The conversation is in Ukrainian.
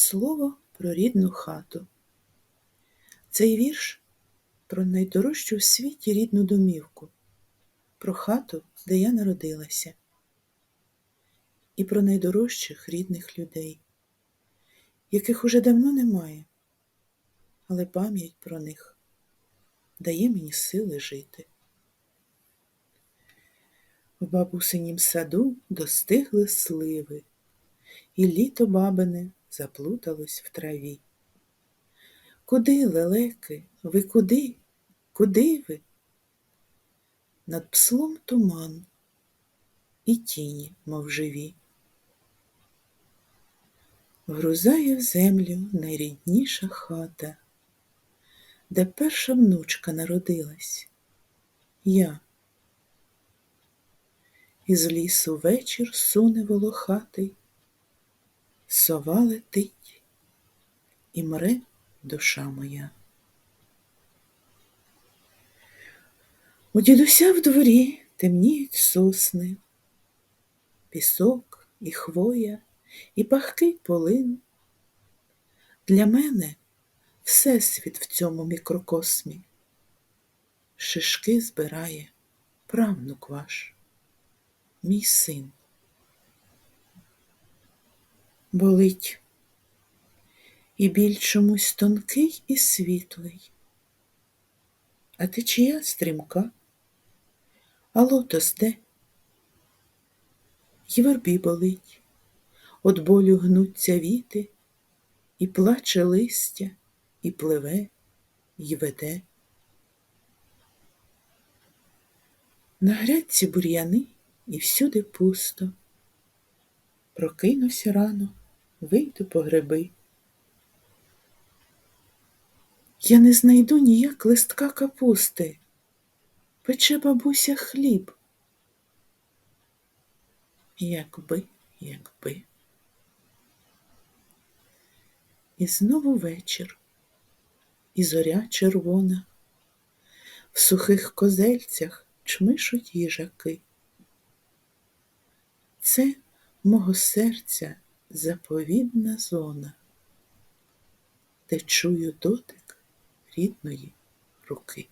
Слово про рідну хату. Цей вірш про найдорожчу в світі рідну домівку, про хату, де я народилася, і про найдорожчих рідних людей, яких уже давно немає, але пам'ять про них дає мені сили жити. В бабусинім саду достигли сливи, і літо бабине заплуталось в траві. Куди, лелеки, ви куди? Куди ви? Над пслом туман і тіні, мов живі. Вгрузає в землю найрідніша хата, де перша внучка народилась я. Із лісу вечір суне волохатий, сова летить і мре душа моя. У дідуся в дворі темніють сосни, пісок і хвоя, і пахкий полин. Для мене всесвіт в цьому мікрокосмі. Шишки збирає правнук ваш, мій син. Болить і біль чомусь тонкий і світлий. А ти чия стрімка? А лотос де? І вербі болить, от болю гнуться віти, і плаче листя, і пливе, і веде. На грядці бур'яни і всюди пусто. Прокинуся рано, вийду по гриби. Я не знайду ніяк листка капусти, пече бабуся хліб. Якби, якби. І знову вечір, і зоря червона, в сухих козельцях чмишуть їжаки. Це мого серця заповідна зона, де чую дотик рідної руки.